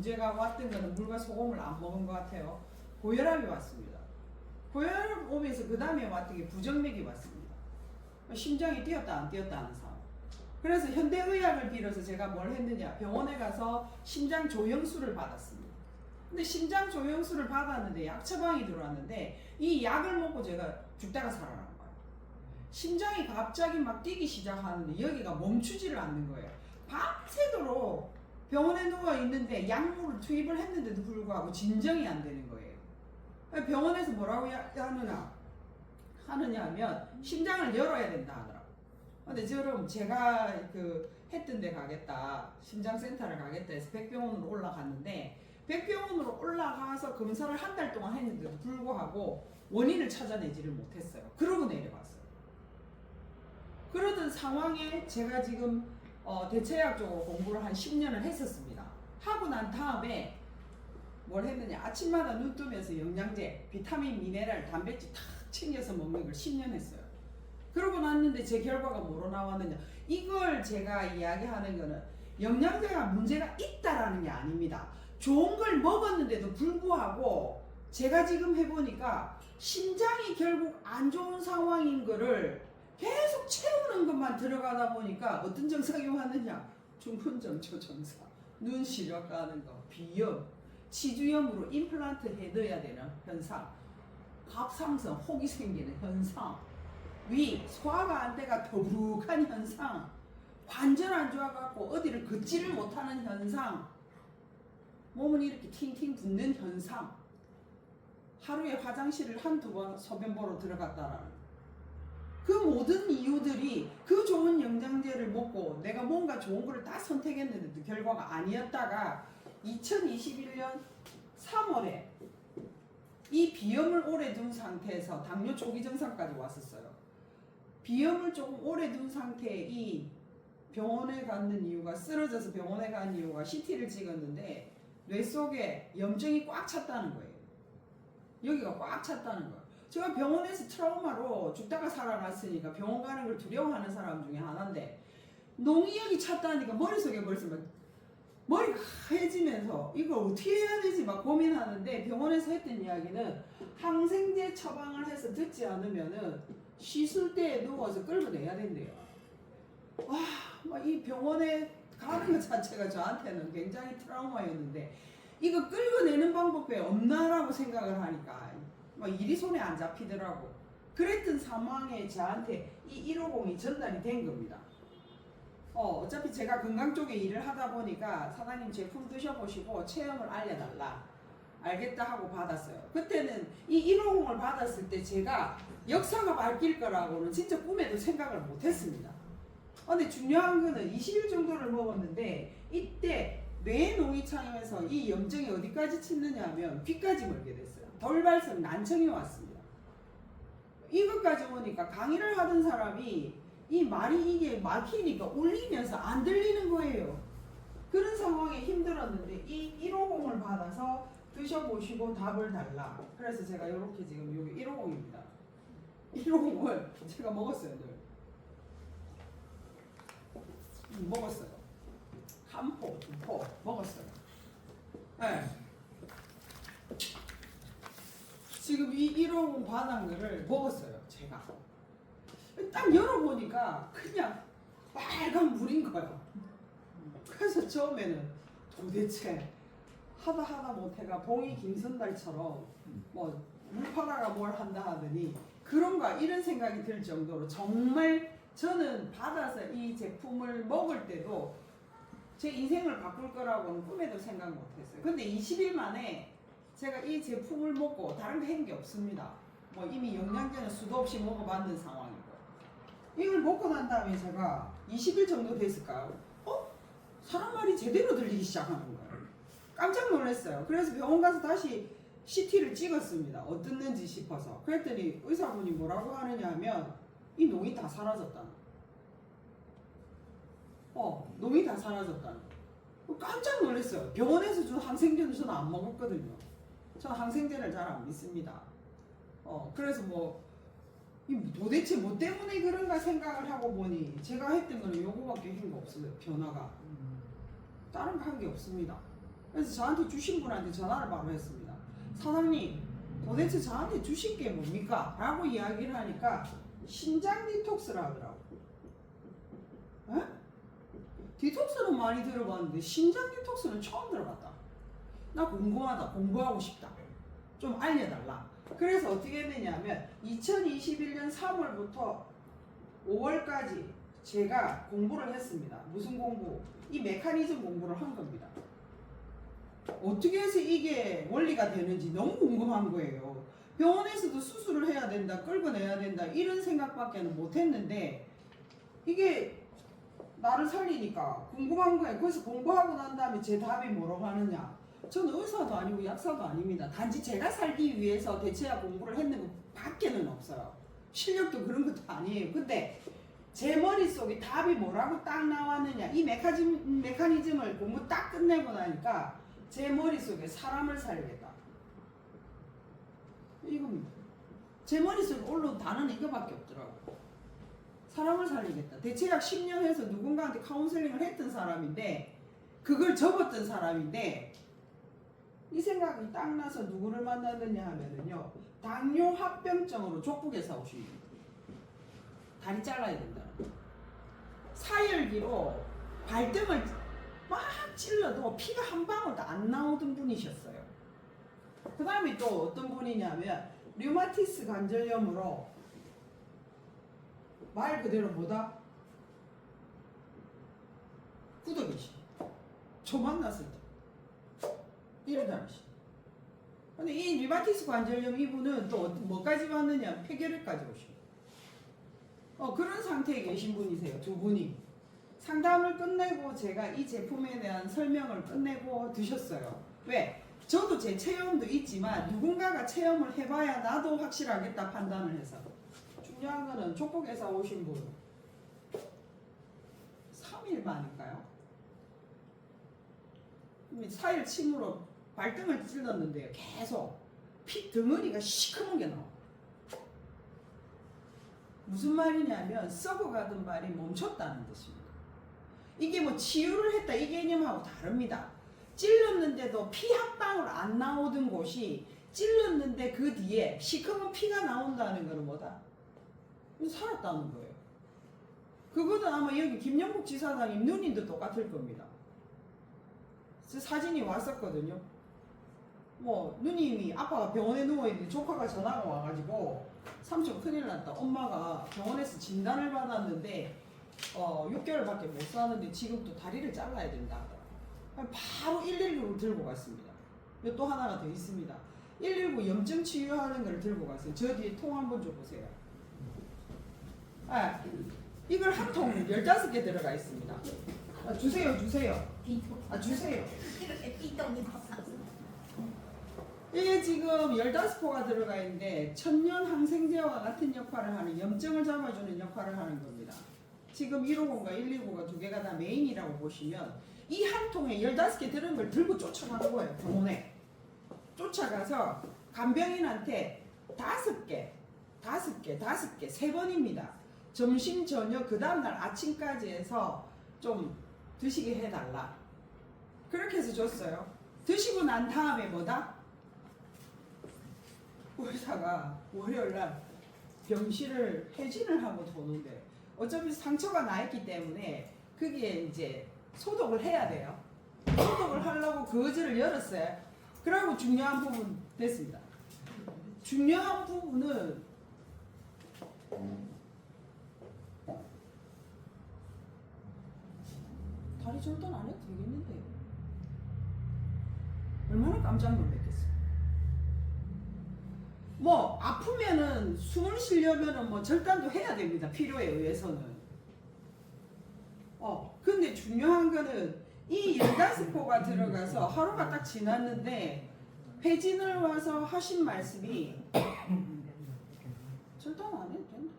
문제가 왔던 거는 물과 소금을 안 먹은 것 같아요. 고혈압이 왔습니다. 고혈압 오면서 그 다음에 왔던 게 부정맥이 왔습니다. 심장이 뛰었다 안 뛰었다 하는 상황. 그래서 현대의학을 빌어서 제가 뭘 했느냐 병원에 가서 심장 조영수를 받았습니다. 근데 심장 조영수를 받았는데 약 처방이 들어왔는데 이 약을 먹고 제가 죽다가 살아난 거예요. 심장이 갑자기 막 뛰기 시작하는데 여기가 멈추지를 않는 거예요. 밤새도록 병원에 누워 있는데 약물을 투입을 했는데도 불구하고 진정이 안 되는 거예요. 병원에서 뭐라고 야- 하느냐 하느냐 하면 심장을 열어야 된다 하더라고. 근데 저럼 제가 그 했던 데 가겠다 심장센터를 가겠다 해서 백병원으로 올라갔는데 백병원으로 올라가서 검사를 한 달 동안 했는데도 불구하고 원인을 찾아내지를 못했어요. 그러고 내려왔어요. 그러던 상황에 제가 지금 어, 대체약 쪽으로 공부를 한 10년을 했었습니다. 하고 난 다음에 뭘 했느냐 아침마다 눈 뜨면서 영양제, 비타민, 미네랄, 단백질 다 챙겨서 먹는 걸 10년 했어요. 그러고 났는데 제 결과가 뭐로 나왔느냐 이걸 제가 이야기하는 거는 영양제가 문제가 있다라는 게 아닙니다. 좋은 걸 먹었는데도 불구하고 제가 지금 해보니까 심장이 결국 안 좋은 상황인 거를 계속 채우는 것만 들어가다 보니까 어떤 증상이 왔느냐? 중풍점 초증상. 눈 시력 가는 거 비염. 치주염으로 임플란트 해둬야 되는 현상. 갑상선 혹이 생기는 현상. 위 소화가 안 돼가 더부룩한 현상. 관절 안 좋아갖고 어디를 걷지를 못하는 현상. 몸은 이렇게 팅팅 붓는 현상. 하루에 화장실을 한두 번 소변 보러 들어갔다라는 그 모든 이유들이 그 좋은 영양제를 먹고 내가 뭔가 좋은 거를 다 선택했는데도 결과가 아니었다가 2021년 3월에 이 비염을 오래 둔 상태에서 당뇨 초기 증상까지 왔었어요. 비염을 조금 오래 둔 상태에 이 병원에 갔는 이유가 쓰러져서 병원에 간 이유가 CT를 찍었는데 뇌 속에 염증이 꽉 찼다는 거예요. 여기가 꽉 찼다는 거예요. 제가 병원에서 트라우마로 죽다가 살아났으니까 병원 가는 걸 두려워하는 사람 중에 하나인데 농이역이 찼다니까 머릿속에 벌써 막 머리가 하얘지면서 이걸 어떻게 해야 되지 막 고민하는데 병원에서 했던 이야기는 항생제 처방을 해서 듣지 않으면은 시술대에 누워서 끌어내야 된대요. 와, 막이 병원에 가는 것 자체가 저한테는 굉장히 트라우마였는데 이거 끌어내는 방법이 없나라고 생각을 하니까 막 일이 손에 안 잡히더라고. 그랬던 상황에 저한테 이 150이 전달이 된 겁니다. 어, 어차피 제가 건강 쪽에 일을 하다 보니까 사장님 제품 드셔보시고 체험을 알려달라. 알겠다 하고 받았어요. 그때는 이 150을 받았을 때 제가 역사가 바뀔 거라고는 진짜 꿈에도 생각을 못 했습니다. 어, 근데 중요한 거는 20일 정도를 먹었는데 이때 뇌 농이 차면서 이 염증이 어디까지 치느냐 하면 귀까지 멀게 됐어요. 돌발성 난청이 왔습니다. 이것까지 오니까 강의를 하던 사람이 이 말이 이게 막히니까 울리면서 안 들리는 거예요. 그런 상황에 힘들었는데 이 150을 받아서 드셔보시고 답을 달라. 그래서 제가 이렇게 지금 여기 150입니다. 150을 제가 먹었어요, 늘. 음, 먹었어요. 한 포, 두 포 먹었어요. 네. 지금 이150 반한 거를 먹었어요, 제가. 딱 열어보니까 그냥 빨간 물인 거예요. 그래서 처음에는 도대체 하다 하다 못해가 봉이 김선달처럼 뭐 물파라가 뭘 한다 하더니 그런가 이런 생각이 들 정도로 정말 저는 받아서 이 제품을 먹을 때도 제 인생을 바꿀 거라고는 꿈에도 생각 못 했어요. 근데 20일 만에 제가 이 제품을 먹고 다른 거한게 없습니다. 뭐 이미 영양제는 수도 없이 먹어봤는 상황이고 이걸 먹고 난 다음에 제가 20일 정도 됐을까요? 어? 사람 말이 제대로 들리기 시작하는 거예요. 깜짝 놀랐어요. 그래서 병원 가서 다시 CT를 찍었습니다. 어떻는지 싶어서. 그랬더니 의사분이 뭐라고 하느냐 하면 이 농이 다 사라졌다는 거예요. 어, 농이 다 사라졌다는 거예요. 깜짝 놀랐어요. 병원에서 준 항생제는 저는 안 먹었거든요. 저는 항생제를 잘 안 믿습니다. 어, 그래서 뭐, 이 도대체 뭐 때문에 그런가 생각을 하고 보니 제가 했던 거는 요거밖에 한거 없어요. 변화가. 다른 거 한 게 없습니다. 그래서 저한테 주신 분한테 전화를 바로 했습니다. 사장님, 도대체 저한테 주신 게 뭡니까? 라고 이야기를 하니까 신장 디톡스라 하더라고. 에? 디톡스는 많이 들어봤는데 신장 디톡스는 처음 들어봤다. 나 궁금하다. 공부하고 싶다. 좀 알려달라. 그래서 어떻게 했느냐면 2021년 3월부터 5월까지 제가 공부를 했습니다. 무슨 공부? 이 메커니즘 공부를 한 겁니다. 어떻게 해서 이게 원리가 되는지 너무 궁금한 거예요. 병원에서도 수술을 해야 된다, 끌고 내야 된다 이런 생각밖에는 못 했는데 이게 나를 살리니까 궁금한 거예요. 그래서 공부하고 난 다음에 제 답이 뭐라고 하느냐? 저는 의사도 아니고 약사도 아닙니다. 단지 제가 살기 위해서 대체약 공부를 했는 것 밖에는 없어요. 실력도 그런 것도 아니에요. 근데 제 머릿속에 답이 뭐라고 딱 나왔느냐 이 메커니즘, 메커니즘을 공부 딱 끝내고 나니까 제 머릿속에 사람을 살리겠다 이겁니다 제 머릿속에 올라온 단어는 이거밖에 없더라고 사람을 살리겠다 대체약 10년 해서 누군가한테 카운셀링을 했던 사람인데 그걸 접었던 사람인데 이 생각이 딱 나서 누구를 만났느냐 하면은요 당뇨 합병증으로 족북에서 오신 분 다리 잘라야 된다. 사열기로 발등을 막 찔러도 피가 한 방울도 안 나오던 분이셨어요. 그 다음에 또 어떤 분이냐면 류마티스 관절염으로 말 그대로 뭐다? 구더기시. 저 만났을 때 이러다시. 근데 이 류마티스 관절염 이분은 또 뭐까지 왔느냐? 폐결핵까지 오시고. 어, 그런 상태에 계신 분이세요. 두 분이. 상담을 끝내고 제가 이 제품에 대한 설명을 끝내고 드셨어요. 왜? 저도 제 체험도 있지만 누군가가 체험을 해봐야 나도 확실하겠다 판단을 해서. 중요한 거는 족국에서 오신 분. 3일 만일까요? 4일 침으로 발등을 찔렀는데요. 계속 피 덩어리가 시커멓게 나와. 무슨 말이냐면 썩어가던 발이 멈췄다는 뜻입니다. 이게 뭐 치유를 했다 이 개념하고 다릅니다. 찔렀는데도 피 한 방울 안 나오던 곳이 찔렀는데 그 뒤에 시커먼 피가 나온다는 거는 뭐다? 살았다는 거예요. 그거는 아마 여기 김영국 지사장님 누님도 똑같을 겁니다. 저 사진이 왔었거든요. 뭐 누님이 아빠가 병원에 누워 있는데 조카가 전화가 와가지고 삼촌 큰일 났다. 엄마가 병원에서 진단을 받았는데 어 6개월밖에 못 사는데 지금 또 다리를 잘라야 된다. 바로 119를 들고 갔습니다. 또 하나가 더 있습니다. 119 염증 치유하는 걸 들고 갔어요. 저 뒤에 통 한번 줘보세요. 아, 이걸 한 통 15개 들어가 있습니다. 아, 주세요, 주세요. 아, 주세요. 이게 지금 15포가 들어가 있는데 천년 항생제와 같은 역할을 하는 염증을 잡아주는 역할을 하는 겁니다. 지금 150과 119가 두 개가 다 메인이라고 보시면 이 한 통에 15개 들은 걸 들고 쫓아가는 거예요. 병원에. 쫓아가서 간병인한테 다섯 개, 다섯 개, 다섯 개, 세 번입니다. 점심, 저녁, 그 다음날 아침까지 해서 좀 드시게 해달라. 그렇게 해서 줬어요. 드시고 난 다음에 뭐다? 의사가 월요일 날 병실을 해진을 하고 도는데 어차피 상처가 나 있기 때문에 그게 이제 소독을 해야 돼요. 소독을 하려고 거즈를 열었어요. 그리고 중요한 부분 됐습니다. 중요한 부분은 다리 절단 안 해도 되겠는데 얼마나 깜짝 놀랐겠어요. 뭐 아프면은 숨을 쉬려면은 뭐 절단도 해야 됩니다. 필요에 의해서는. 어 근데 중요한 거는 이 열다스포가 들어가서 하루가 딱 지났는데 회진을 와서 하신 말씀이 절단 안 해도 된다.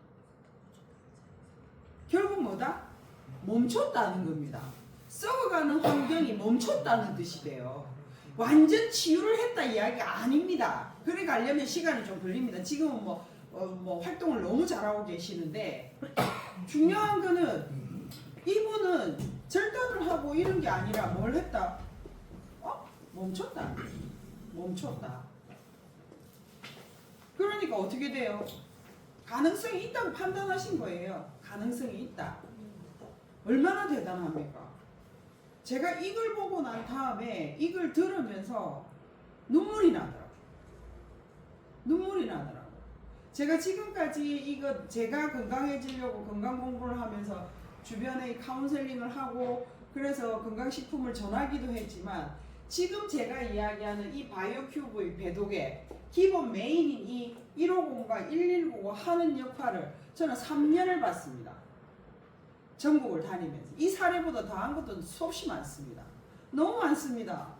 결국 뭐다? 멈췄다는 겁니다. 썩어가는 환경이 멈췄다는 뜻이 돼요. 완전 치유를 했다 이야기가 아닙니다. 그래 가려면 시간이 좀 걸립니다. 지금은 뭐, 어, 뭐 활동을 너무 잘하고 계시는데 중요한 거는 이분은 절단을 하고 이런 게 아니라 뭘 했다? 어? 멈췄다. 멈췄다. 그러니까 어떻게 돼요? 가능성이 있다고 판단하신 거예요. 가능성이 있다. 얼마나 대단합니까? 제가 이걸 보고 난 다음에 이걸 들으면서 눈물이 나더라고요. 눈물이 나더라고요. 제가 지금까지 이거 제가 건강해지려고 건강 공부를 하면서 주변에 카운셀링을 하고 그래서 건강식품을 전하기도 했지만 지금 제가 이야기하는 이 바이오큐브의 배독에 기본 메인인 이 150과 119가 하는 역할을 저는 3년을 봤습니다. 전국을 다니면서 이 사례보다 더한 것도 수없이 많습니다. 너무 많습니다.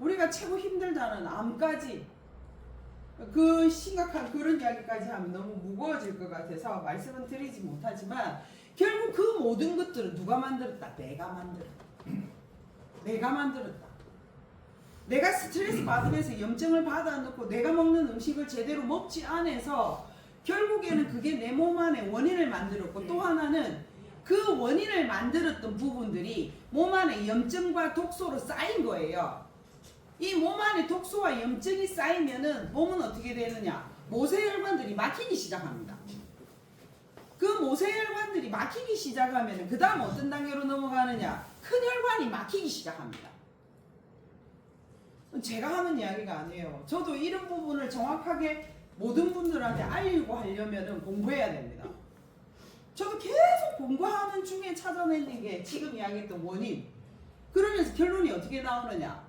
우리가 최고 힘들다는 암까지 그 심각한 그런 이야기까지 하면 너무 무거워질 것 같아서 말씀은 드리지 못하지만 결국 그 모든 것들은 누가 만들었다? 내가 만들었다. 내가 만들었다. 내가 스트레스 받으면서 염증을 받아놓고 내가 먹는 음식을 제대로 먹지 않아서 결국에는 그게 내 몸 안에 원인을 만들었고 또 하나는 그 원인을 만들었던 부분들이 몸 안에 염증과 독소로 쌓인 거예요. 이 몸 안에 독소와 염증이 쌓이면은 몸은 어떻게 되느냐? 모세혈관들이 막히기 시작합니다. 그 모세혈관들이 막히기 시작하면은 그 다음 어떤 단계로 넘어가느냐? 큰 혈관이 막히기 시작합니다. 제가 하는 이야기가 아니에요. 저도 이런 부분을 정확하게 모든 분들한테 알리고 하려면은 공부해야 됩니다. 저도 계속 공부하는 중에 찾아내는 게 지금 이야기했던 원인. 그러면서 결론이 어떻게 나오느냐?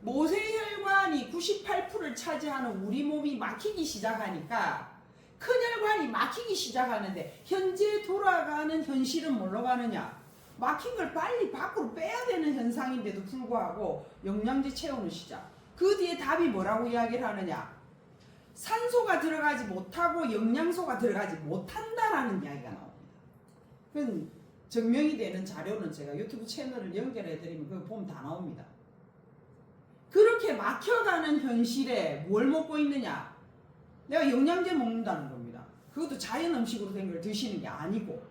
모세혈관이 98%를 차지하는 우리 몸이 막히기 시작하니까 큰 혈관이 막히기 시작하는데 현재 돌아가는 현실은 뭘로 가느냐? 막힌 걸 빨리 밖으로 빼야 되는 현상인데도 불구하고 영양제 채우는 시작. 그 뒤에 답이 뭐라고 이야기를 하느냐? 산소가 들어가지 못하고 영양소가 들어가지 못한다라는 이야기가 나옵니다. 그건 증명이 되는 자료는 제가 유튜브 채널을 연결해 드리면 그거 보면 다 나옵니다. 그렇게 막혀가는 현실에 뭘 먹고 있느냐? 내가 영양제 먹는다는 겁니다. 그것도 자연 음식으로 된 걸 드시는 게 아니고.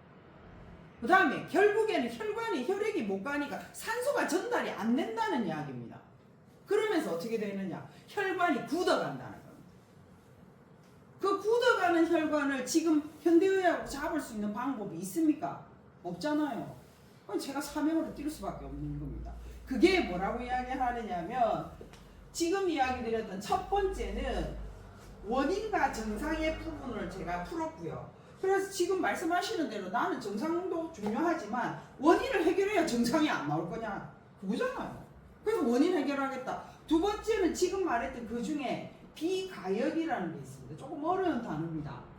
그 다음에 결국에는 혈관에 혈액이 못 가니까 산소가 전달이 안 된다는 이야기입니다. 그러면서 어떻게 되느냐? 혈관이 굳어간다는. 그 굳어가는 혈관을 지금 현대의학으로 잡을 수 있는 방법이 있습니까? 없잖아요. 그럼 제가 사명으로 뛸 수밖에 없는 겁니다. 그게 뭐라고 이야기하느냐면 지금 이야기 드렸던 첫 번째는 원인과 정상의 부분을 제가 풀었고요. 그래서 지금 말씀하시는 대로 나는 정상도 중요하지만 원인을 해결해야 정상이 안 나올 거냐 그거잖아요. 그래서 원인 해결하겠다. 두 번째는 지금 말했던 그 중에 비가역이라는 게 있습니다. 조금 어려운 단어입니다.